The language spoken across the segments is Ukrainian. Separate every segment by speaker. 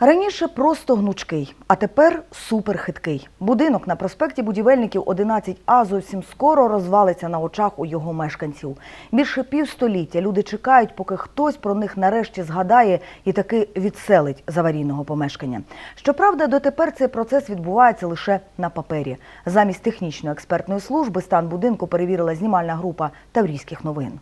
Speaker 1: Раніше просто гнучкий, а тепер суперхиткий. Будинок на проспекті будівельників 11А зовсім скоро розвалиться на очах у його мешканців. Більше півстоліття люди чекають, поки хтось про них нарешті згадає і таки відселить з аварійного помешкання. Щоправда, дотепер цей процес відбувається лише на папері. Замість технічної експертної служби стан будинку перевірила знімальна група Таврійських новин.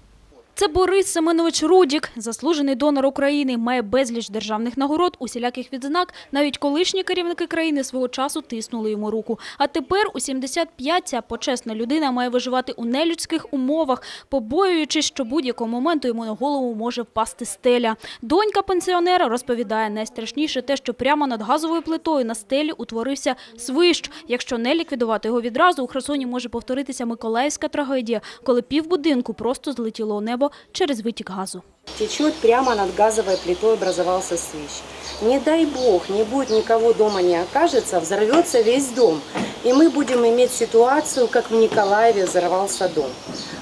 Speaker 2: Це Борис Семенович Рудік, заслужений донор України, має безліч державних нагород, усіляких відзнак. Навіть колишні керівники країни свого часу тиснули йому руку. А тепер у 75 ця почесна людина має виживати у нелюдських умовах, побоюючись, що будь-якого моменту йому на голову може впасти стеля. Донька пенсіонера розповідає, найстрашніше те, що прямо над газовою плитою на стелі утворився свищ. Якщо не ліквідувати його відразу, у Херсоні може повторитися миколаївська трагедія, коли півбудинку просто злетіло у небо через витік газу.
Speaker 3: Течет прямо над газовой плитой образовался свищ. Не дай бог, не будет никого дома не окажется, взорвется весь дом. И мы будем иметь ситуацию, как в Николаеве взорвался дом.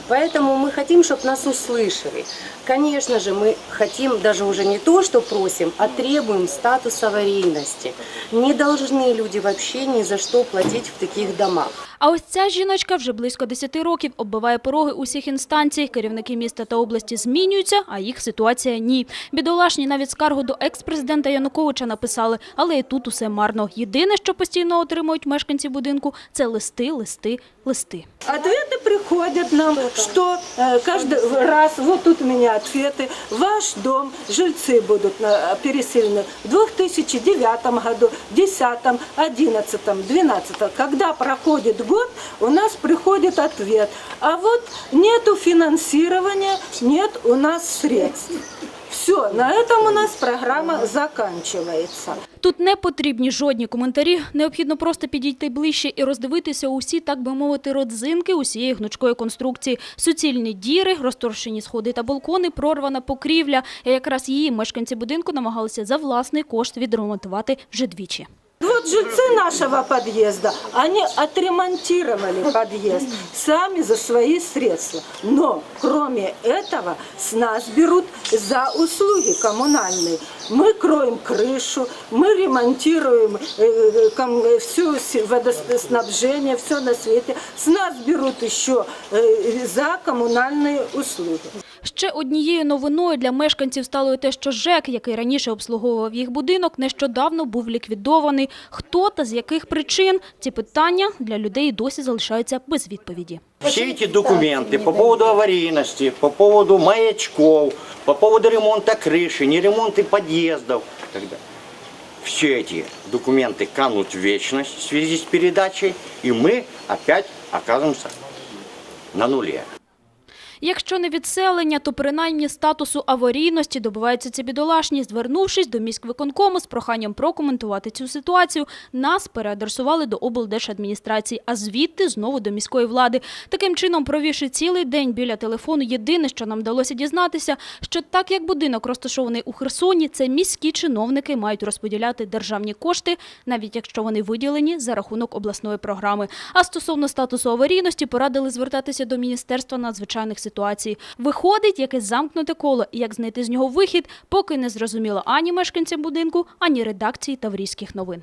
Speaker 3: Поэтому мы хотим, чтобы нас услышали. Конечно же, мы хотим даже уже не то, что просим, а требуем статус аварийности. Не должны люди вообще ни за что платить в таких домах.
Speaker 2: А ось ця жіночка вже близько 10 років оббиває пороги усіх інстанцій. Керівники міста та області змінюються, а їх ситуація ні. Бідолашні навіть скаргу до екс-президента Януковича написали, але і тут усе марно. Єдине, що постійно отримують мешканці будинку, це листи, листи, листи.
Speaker 4: Ответы приходят нам, что э, каждый раз, вот тут у меня ответы, ваш дом, жильцы будут переселены в 2009 году, 10, 11, 12. Когда проходит год, у нас приходит ответ. А вот нету финансирования, нет у нас средств. Все, на этом у нас программа заканчивается.
Speaker 2: Тут не потрібні жодні коментарі. Необхідно просто підійти ближче і роздивитися усі, так би мовити, родзинки усієї гнучкої конструкції. Суцільні діри, розторшені сходи та балкони, прорвана покрівля. І якраз її мешканці будинку намагалися за власний кошт відремонтувати вже двічі
Speaker 4: Вот жильцы нашего подъезда, они отремонтировали подъезд сами за свои средства. Но, кроме этого, с нас берут за услуги коммунальные. Мы кроем крышу, мы ремонтируем э, ком- э, всю си- водоснабжение, все на свете. С нас берут еще э, за коммунальные услуги.
Speaker 2: Ще однією новиною для мешканців стало і те, що ЖЕК, який раніше обслуговував їх будинок, нещодавно був ліквідований. Хто та з яких причин – ці питання для людей досі залишаються без відповіді.
Speaker 5: Все эти документы по поводу аварийности, по поводу маячков, по поводу ремонта крыши, не ремонта подъездов, и так далее. все эти документы канут в вечность в связи с передачей, и мы опять оказываемся на нуле.
Speaker 2: Якщо не відселення, то принаймні статусу аварійності добиваються ці бідолашні. Звернувшись до міськвиконкому з проханням прокоментувати цю ситуацію, нас переадресували до облдержадміністрації, а звідти знову до міської влади. Таким чином, провівши цілий день біля телефону, єдине, що нам вдалося дізнатися, що так як будинок розташований у Херсоні, це міські чиновники мають розподіляти державні кошти, навіть якщо вони виділені за рахунок обласної програми. А стосовно статусу аварійності, порадили звертатися до Міністерства надзвичайних ситуацій. Виходить якесь замкнуте коло, і як знайти з нього вихід, поки не зрозуміло ані мешканцям будинку, ані редакції Таврійських новин.